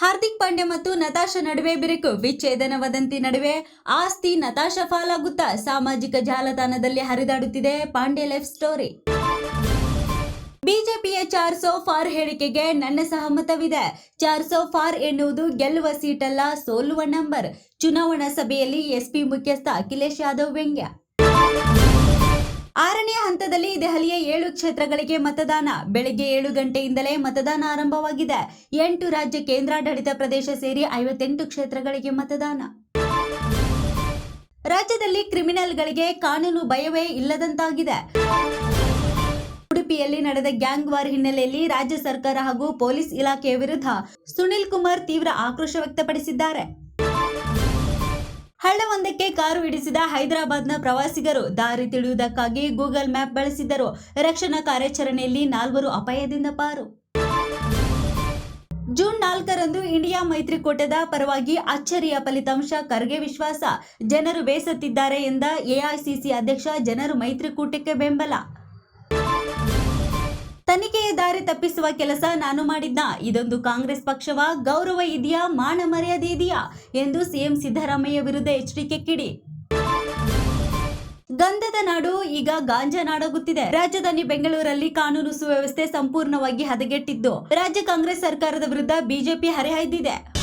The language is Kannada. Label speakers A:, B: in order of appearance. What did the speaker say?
A: ಹಾರ್ದಿಕ್ ಪಾಂಡ್ಯ ಮತ್ತು ನತಾಶಾ ನಡುವೆ ಬಿರುಕು, ವಿಚ್ಛೇದನ ವದಂತಿ ನಡುವೆ ಆಸ್ತಿ ನತಾಶಾ ಫಾಲಾಗುತ್ತಾ ಸಾಮಾಜಿಕ ಜಾಲತಾಣದಲ್ಲಿ ಹರಿದಾಡುತ್ತಿದೆ ಪಾಂಡ್ಯ ಲೈಫ್ ಸ್ಟೋರಿ. ಬಿಜೆಪಿಯ ಚಾರ್ ಸೋ ಫಾರ್ ಹೇಳಿಕೆಗೆ ನನ್ನ ಸಹಮತವಿದೆ. ಚಾರ್ ಸೋ ಫಾರ್ ಎನ್ನುವುದು ಗೆಲ್ಲುವ ಸೀಟಲ್ಲ ಸೋಲುವ ನಂಬರ್. ಚುನಾವಣಾ ಸಭೆಯಲ್ಲಿ ಎಸ್ಪಿ ಮುಖ್ಯಸ್ಥ ಅಖಿಲೇಶ್ ಯಾದವ್ ವ್ಯಂಗ್ಯ. ಆರನೇ ಹಂತದಲ್ಲಿ ದೆಹಲಿಯ ಏಳು ಕ್ಷೇತ್ರಗಳಿಗೆ ಮತದಾನ. ಬೆಳಗ್ಗೆ ಏಳು ಗಂಟೆಯಿಂದಲೇ ಮತದಾನ ಆರಂಭವಾಗಿದೆ. ಎಂಟು ರಾಜ್ಯ ಕೇಂದ್ರಾಡಳಿತ ಪ್ರದೇಶ ಸೇರಿ ಐವತ್ತೆಂಟು ಕ್ಷೇತ್ರಗಳಿಗೆ ಮತದಾನ. ರಾಜ್ಯದಲ್ಲಿ ಕ್ರಿಮಿನಲ್ಗಳಿಗೆ ಕಾನೂನು ಭಯವೇ ಇಲ್ಲದಂತಾಗಿದೆ. ಉಡುಪಿಯಲ್ಲಿ ನಡೆದ ಗ್ಯಾಂಗ್ ವಾರ್ ಹಿನ್ನೆಲೆಯಲ್ಲಿ ರಾಜ್ಯ ಸರ್ಕಾರ ಹಾಗೂ ಪೊಲೀಸ್ ಇಲಾಖೆಯ ವಿರುದ್ಧ ಸುನಿಲ್ ಕುಮಾರ್ ತೀವ್ರ ಆಕ್ರೋಶ ವ್ಯಕ್ತಪಡಿಸಿದ್ದಾರೆ. ಹಳ್ಳವೊಂದಕ್ಕೆ ಕಾರು ಹಿಡಿಸಿದ ಹೈದರಾಬಾದ್ನ ಪ್ರವಾಸಿಗರು ದಾರಿ ತಿಳಿಯುವುದಕ್ಕಾಗಿ ಗೂಗಲ್ ಮ್ಯಾಪ್ ಬಳಸಿದ್ದರು. ರಕ್ಷಣಾ ಕಾರ್ಯಾಚರಣೆಯಲ್ಲಿ ನಾಲ್ವರು ಅಪಾಯದಿಂದ ಪಾರು. ಜೂನ್ ನಾಲ್ಕರಂದು ಇಂಡಿಯಾ ಮೈತ್ರಿಕೂಟದ ಪರವಾಗಿ ಅಚ್ಚರಿಯ ಫಲಿತಾಂಶ, ಖರ್ಗೆ ವಿಶ್ವಾಸ. ಜನರು ಬೇಸತ್ತಿದ್ದಾರೆ ಎಂದ ಎಐಸಿಸಿ ಅಧ್ಯಕ್ಷ, ಜನರು ಮೈತ್ರಿಕೂಟಕ್ಕೆ ಬೆಂಬಲ. ದಾರಿ ತಪ್ಪಿಸುವ ಕೆಲಸ ನಾನು ಮಾಡಿದ್ದ ಇದೊಂದು ಕಾಂಗ್ರೆಸ್ ಪಕ್ಷವ? ಗೌರವ ಇದೆಯಾ? ಮಾನ ಮರ್ಯಾದೆ ಇದೆಯಾ? ಎಂದು ಸಿಎಂ ಸಿದ್ದರಾಮಯ್ಯ ವಿರುದ್ಧ ಎಚ್ಚರಿಕೆ ಕಿಡಿ. ಗಂಧದ ನಾಡು ಈಗ ಗಾಂಜಾ ನಾಡಾಗುತ್ತಿದೆ. ರಾಜಧಾನಿ ಬೆಂಗಳೂರಲ್ಲಿ ಕಾನೂನು ಸುವ್ಯವಸ್ಥೆ ಸಂಪೂರ್ಣವಾಗಿ ಹದಗೆಟ್ಟಿದ್ದು. ರಾಜ್ಯ ಕಾಂಗ್ರೆಸ್ ಸರ್ಕಾರದ ವಿರುದ್ಧ ಬಿಜೆಪಿ ಹರಿಹಾಯ್ದಿದೆ.